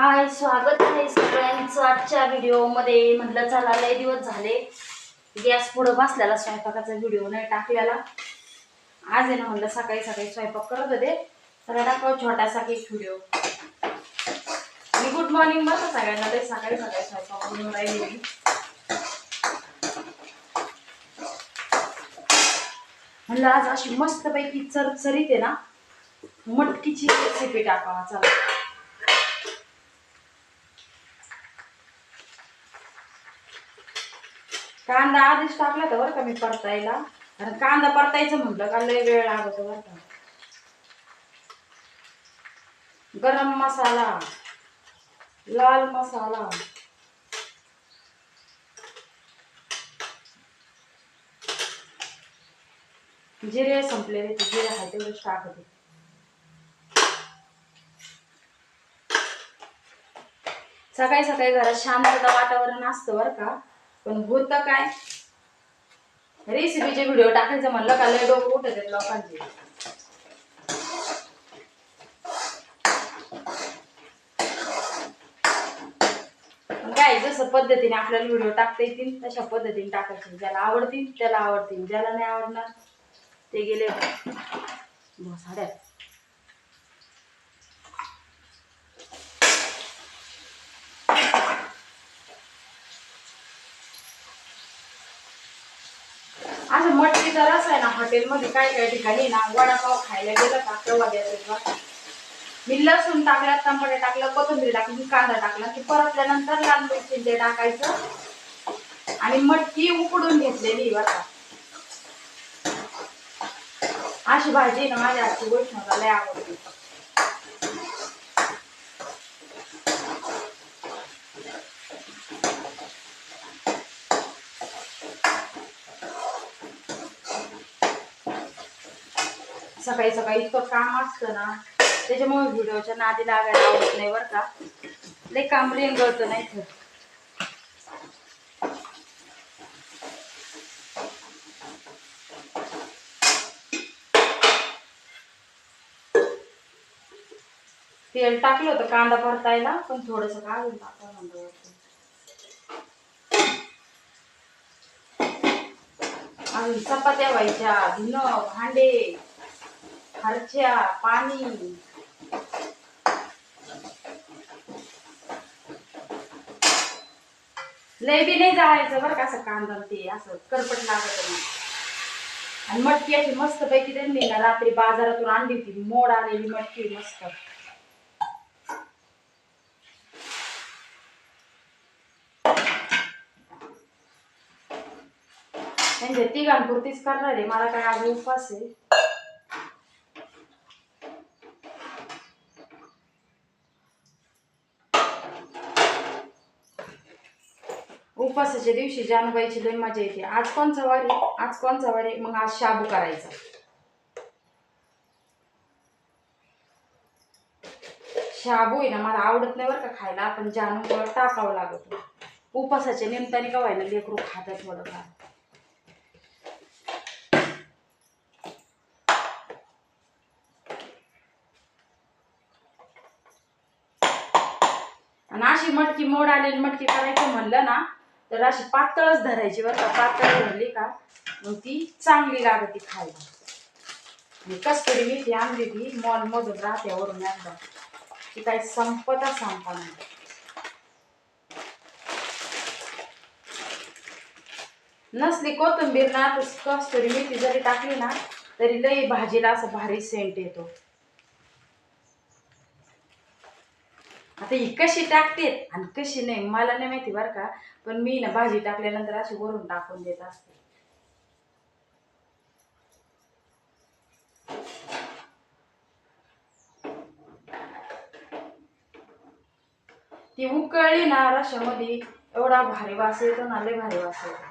हाय स्वागत आहे सगळ्यांचं आजच्या व्हिडिओमध्ये. म्हटलं चला लय दिवस झाले. गॅस पुढं बसलेला स्वयंपाकाचा व्हिडिओ नाही टाकलेला. आज आहे ना म्हणलं सकाळी सकाळी स्वयंपाक करत होते. तर टाकाव छोटासा एक व्हिडिओ. मी गुड मॉर्निंग बरं सगळ्यांना. ते सकाळी सकाळी स्वयंपाक म्हणून राहिली म्हणलं आज अशी मस्तपैकी चरचरीत आहे ना मटकीची रेसिपी टाकावा. चला. कांदा आधीच टाकला तर बरं का मी परतायला. आणि कांदा परतायचं म्हटलं का लय वेळ लागतो बरं का. गरम मसाला लाल मसाला. जिरे संपलेले ते जिरे आहे तेवढंच टाकते सकाळी सकाळी घरात शांतता वातावरण असतं बरं का. पण होतं काय? रेसिपीचे व्हिडिओ टाकायचं म्हणलं का? लय डोकं उठत आहेत लोकांचे. काय जसं पद्धतीने आपल्याला व्हिडिओ टाकता येतील तशा पद्धतीने टाकायचे. ज्याला आवडतील त्याला आवडतील. ज्याला नाही आवडणार ते गेले. साड्या असं मटकीचा रस आहे ना हॉटेलमध्ये काही काही ठिकाणी ना वडापाव खायला गेलं का तेव्हा द्यायचं मी लसूण टाकला टमाटे टाकलं कोथिंबीर टाकली कांदा टाकला की परतल्यानंतर लाल मिरची ते टाकायचं. आणि मटकी उकडून घेतलेली बघा अशी भाजी ना माझ्या आजची गोष्ट मला लय आवडते. सकाळी सकाळी इतकं काम असतं ना त्याच्यामुळे व्हिडिओच्या नादी लागायला आवडत नाही बरं का. लय काम रेंगळतं नाही तर. तेल टाकलं होतं कांदा परतायला पण थोडस काढून टाकलं म्हणलं अजून चपात्या व्हायच्या धुणं भांडे. खर्च्या पाणी. लय बी नाही जायचं बरं का असं कांदा ते असं करपट लागत आणि मटकी अशी मस्त पैकी त्यांनी ना रात्री बाजारातून आणली होती मोड आलेली मटकी मस्त. म्हणजे तिघांपुरतीच करणार आहे मला काय आज उपवास आहे. उपवासाच्या दिवशी जानबाईची लय मजा येते. आज कोणचा वार? आज कोणचा वार? मग आज शाबू करायचा. शाबू आहे ना मला आवडत नाही बरं का खायला. पण जानू टाकावं लागत. उपवासाच्या निमित्ताने का व्हायला लेकरू खातात मला का आणि अशी मटकी मोड आलेली मटकी करायचं म्हणलं ना तर अशी पातळच धरायची बरं का. पातळ धरली का मग ती चांगली लागते खायला. म्हणजे कसतरी मी ती आणली ती मॉल मधून राहत्यावरून एकदा. ती काही संपता संपा नाही. नसली कोथिंबीर ना तर कस्तुरी मेथी जरी टाकली ना तरी लई भाजीला असं भारी सेंट येतो. आता ही कशी टाकते आणि कशी नाही मला नाही माहिती बरं का. पण मी ना भाजी टाकल्यानंतर अशी वरून टाकून देत असते. ती उकळली ना रशामध्ये एवढा भारी वास येतो ना लय भारी वास येतो.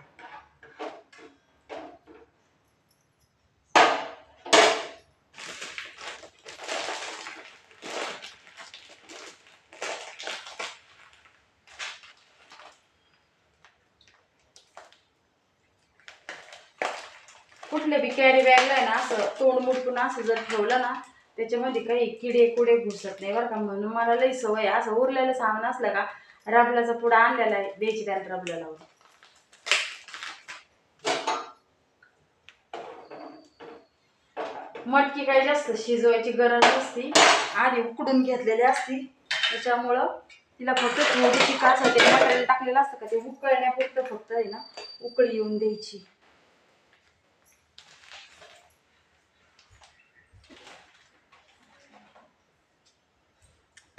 कुठल्या बी कॅरी बॅगला आहे ना असं तोंड मुडकून असं जर ठेवलं ना त्याच्यामध्ये काही किडे कुडे घुसत नाही बरं का. म्हणून मला लई सवय असं उरलेलं सामान असलं का रबलाचा पुढा आणलेला आहे द्यायची त्याला रबला लावून. मटकी काही जास्त शिजवायची गरज नसती. आधी उकडून घेतलेली असती. त्याच्यामुळं तिला फक्त थोडीशी काच होते टाकलेलं असतं का ते उकळण्यापुरतं फक्त आहे ना उकळी येऊन द्यायची.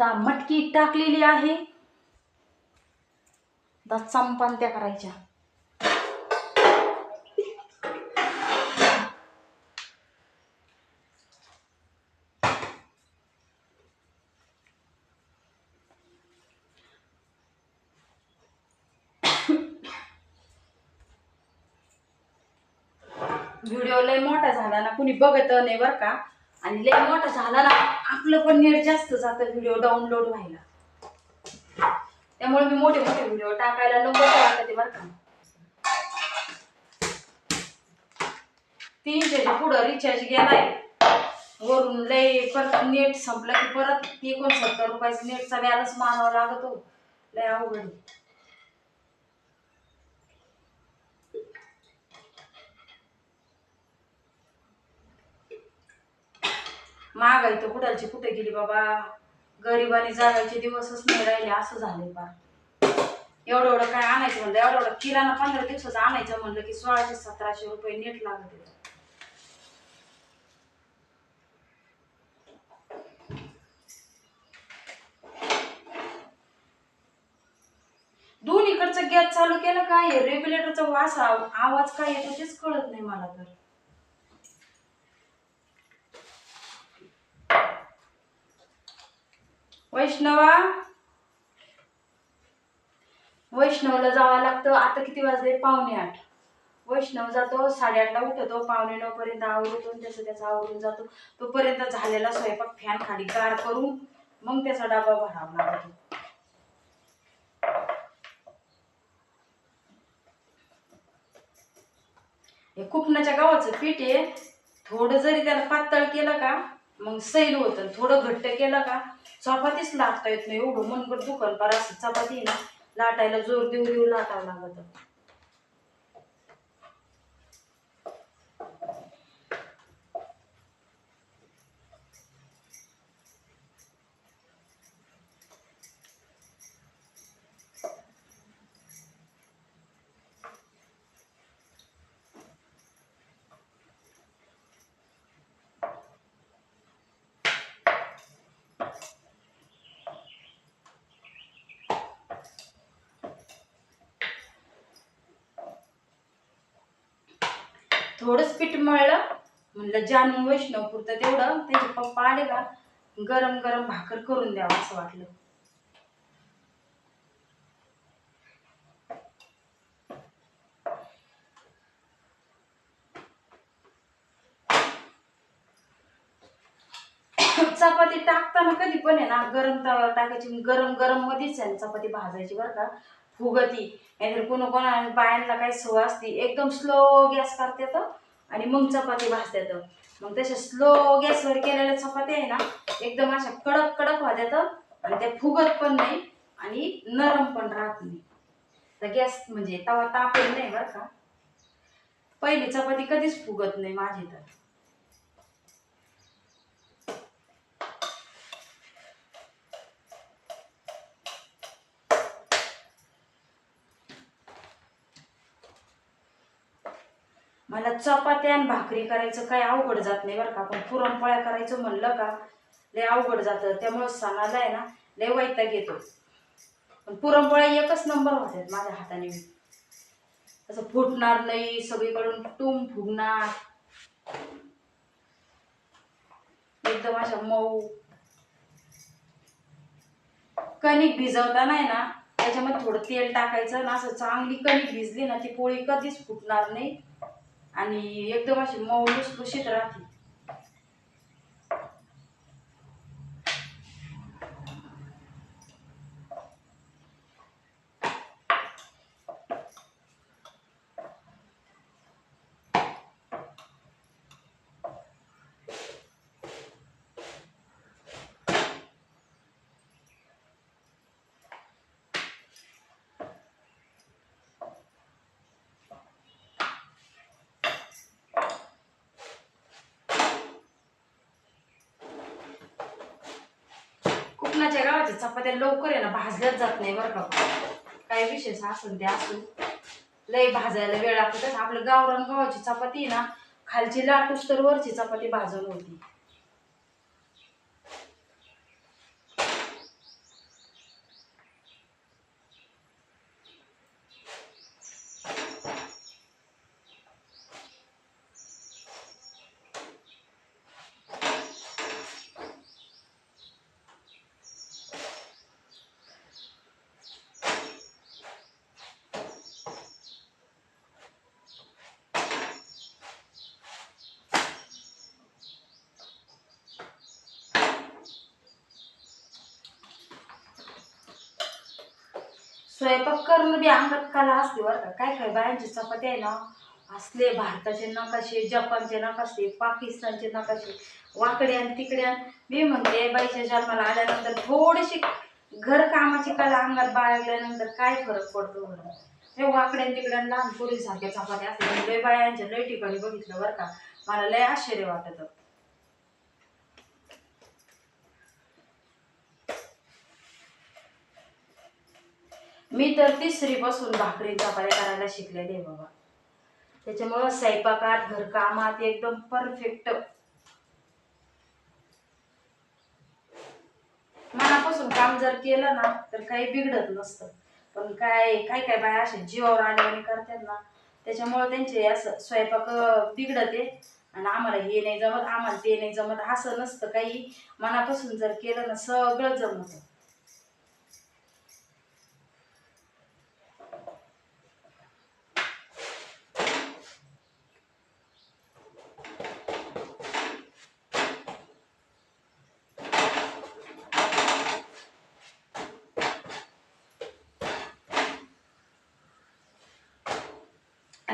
ता मटकी टाकलेली आहे. तर चंपान त्या करायच्या. व्हिडिओ लय मोठा झाला ना कुणी बघत नाही बरं का? आणि लय मोठा झाला ना आपलं पण नेट जास्त जातं व्हिडिओ डाउनलोड व्हायला. त्यामुळे मी मोठे मोठे व्हिडिओ टाकायला नको वाटते बरं का. तीनशेच्या पुढं रिचार्ज गेलाय. वरून लय परत नेट संपलं की परत एकोणसत्तर रुपयाचं नेटचा व्याजच मारावा लागतो. लय अवघड. महागाई तर कुठालची कुठे गेली बाबा? गरिबांनी जागायचे दिवसच नाही राहिले असं झालंय बा. एवढं एवढं काय आणायचं म्हणलं? एवढं एवढं किराणा पंधरा दिवसाचं आणायचं म्हणलं की सोळाशे सतराशे रुपये नीट लागत दोन्हीकडचं गॅस चालू केलं काय? रेग्युलेटरचा वास आवाज काय येतो तेच कळत नाही मला तर. वैष्णवा? वैष्णवला जावं लागतं. आता किती वाजले? पावणे आठ. वैष्णव जातो साडेआठला उठतो पावणे नऊ पर्यंत आवडतो त्याचं त्याचा आवरून जातो. तोपर्यंत झालेला स्वयंपाक फॅन खाली गार करून मग त्याचा डबा भरावा लागतो. हे कुपणाच्या गावाचं पीठ आहे. थोडं जरी त्याला पातळ केलं का मग सैल होतं. थोडं घट्ट केलं का? चपातीच लाटता येत नाही. एवढं मनगट दुकान पार असं चपाती ना लाटायला जोर देऊ देऊ लाटावं लागत. थोडंच पीठ मळलं. म्हणलं जानू वैष्णव पुरतं तेवढं. त्याचे पप्पा आले का? गरम गरम भाकर करून द्यावं असं वाटलं. चपाती टाकताना कधी पण आहे ना गरम टाकायची. गरम गरम मध्येच आहे चपाती भाजायची बरं का. फुगती. नाहीतर कोणा कोणा बायांना काही सवय असते एकदम स्लो गॅस करतात आणि मग चपाती भाजतात. मग तशा स्लो गॅसवर केलेल्या चपात्या आहे ना एकदम अशा कडक कडक होत्यात आणि त्या फुगत पण नाही आणि नरम पण राहत नाही. तर गॅस म्हणजे तवा तापेल नाही बरं का. पहिली चपाती कधीच फुगत नाही माझी तर. मला चपात्या आणि भाकरी करायचं काय अवघड जात नाही बरं का. पण पुरणपोळ्या करायचं म्हणलं का लय अवघड जातं. त्यामुळं सणाला आहे ना लय वैताग येतो. पण पुरणपोळ्या एकच नंबर होत्यात माझ्या हाताने मी. असं फुटणार नाही सगळीकडून टुम फुगणार. एकदम अशा मऊ. कणिक भिजवताना आहे ना त्याच्यामध्ये थोडं तेल टाकायचं ना असं चांगली कणिक भिजली ना ती पोळी कधीच फुटणार नाही. आणि एकदम अशी मऊ लुसलुशीत राहते. गव्हाच्या चपात्या लवकर आहे ना भाजल्याच जात नाही बरं का. काही विशेष असून ते असून. लय भाजायला वेळ लागतो. तसं आपलं गावरान गव्हाची चपाती ना खालची लाटूस तर वरची चपाती भाजून होती. स्वयंपाक करणं बी अंगात कला असते बरं का. काय काय बायांची चपाती आहे ना असले भारताचे नकाशे जपानचे नकाशे पाकिस्तानचे नकाशे वाकडे आणि तिकडे मी म्हणते बाईच्या जन्माला आल्यानंतर थोडीशी घरकामाची कला अंगात बाळगल्यानंतर काय फरक पडतो बरं? हे वाकड्या आणि तिकड्या लहान पोरीसारख्या चपात्या असल्या लय बायांच्या लय ठिकाणी बघितलं बरं का. मला लय आश्चर्य वाटत. मी तर तिसरीपासून भाकरी चपात्या करायला शिकलेले आहे बाबा. त्याच्यामुळं स्वयंपाकात घरकामात एकदम परफेक्ट मनापासून काम जर केलं ना तर काही बिघडत नसतं. पण काय काय काय बाया असे जीवावर आल्यावानी करतात ना त्याच्यामुळं त्यांचे असं स्वयंपाक बिघडते आणि आम्हाला हे नाही जमत आम्हाला ते नाही जमत असं नसतं काही. मनापासून जर केलं ना सगळं जमतं.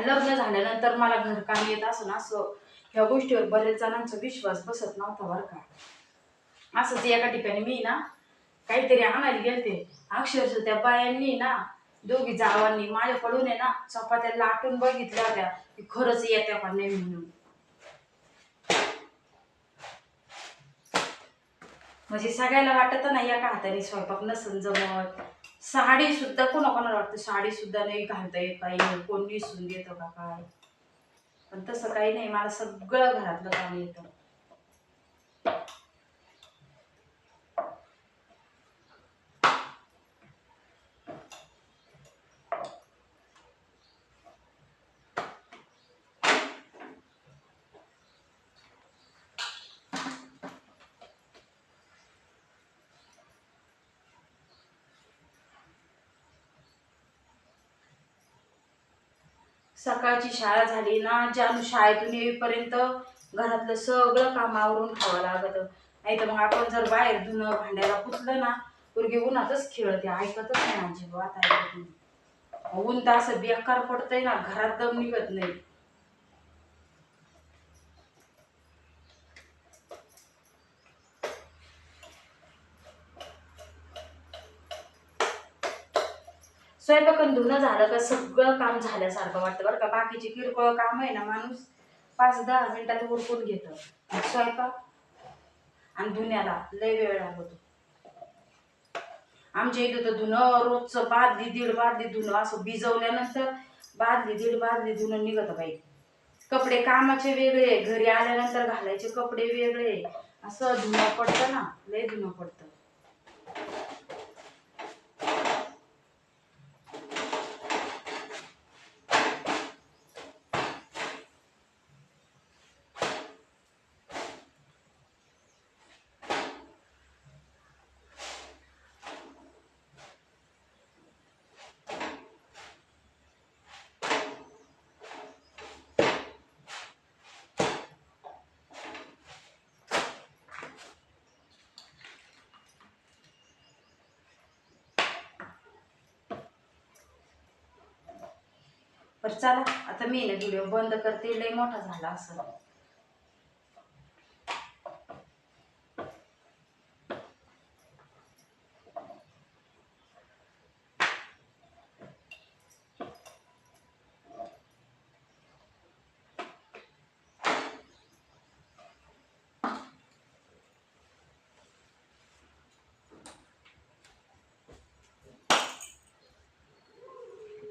लग्न झाल्यानंतर मला घरकाम येत असून असं ह्या गोष्टीवर बरेच जणांचा विश्वास बसत नव्हता बरं का. असंच एका ठिकाणी मी ना काहीतरी आणायला गेलते. अक्षरशः त्या बायांनी ना दोघी जावांनी माझ्याकडून आहे ना चपात्या लाटून बघितल्या होत्या. की खरंच येत्या पण नाही म्हणून. म्हणजे सगळ्याला वाटत ना एका हाताने स्वयंपाक नसन जमत. साडी सुद्धा कोणा कोणाला वाटतं? साडी सुद्धा नाही घालता येत काही कोण सुन देतं का काय? पण तसं काही नाही. मला सगळं घरातलं काम येतं. सकाळची शाळा झाली ना जानू शाळेतून येईपर्यंत घरातलं सगळं काम आवरून खावं लागत. नाही तर मग आपण जर बाहेर धुणं भांड्याला पुसलं ना पोरगी उन्हातच खेळते ऐकतच नाही अजिबात. ऐकत नाही ऊन तर असं बेकार पडतंय ना घरात दम निघत नाही. स्वयंपाक आणि धुणं झालं का सगळं काम झाल्यासारखं वाटतं बरं का. बाकीची किरकोळ काम आहे ना माणूस पाच दहा मिनिटात उरकून घेतं. स्वयंपाक आणि धुण्याला लय वेळ लागतो. आमच्या इथं तर धुणं रोजचं बादली दीड बादली धुणं असं भिजवल्यानंतर बादली दीड बादली धुणं निघत बाई. कपडे कामाचे वेगळे घरी आल्यानंतर घालायचे कपडे वेगळे. असं धुणं पडतं ना लय धुणं पडतं. तर चला. आता मी ना व्हिडिओ बंद करते. लय मोठा झाला असं.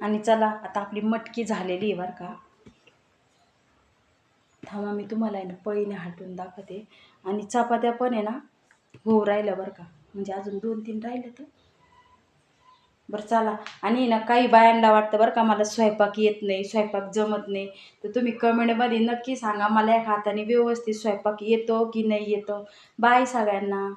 आणि चला आता आपली मटकी झालेली आहे बरं का. थांबा मी तुम्हाला आहे ना पळीने हटून दाखवते. आणि चपात्या पण आहे ना हो राहिल्या बरं का. म्हणजे अजून दोन तीन राहिलं तर. बरं चला. आणि ना काही बायांना वाटतं बरं का मला स्वयंपाक येत नाही स्वयंपाक जमत नाही. तर तुम्ही कमेंटमध्ये नक्की सांगा मला एका हाताने व्यवस्थित स्वयंपाक येतो की नाही येतो. बाय सगळ्यांना.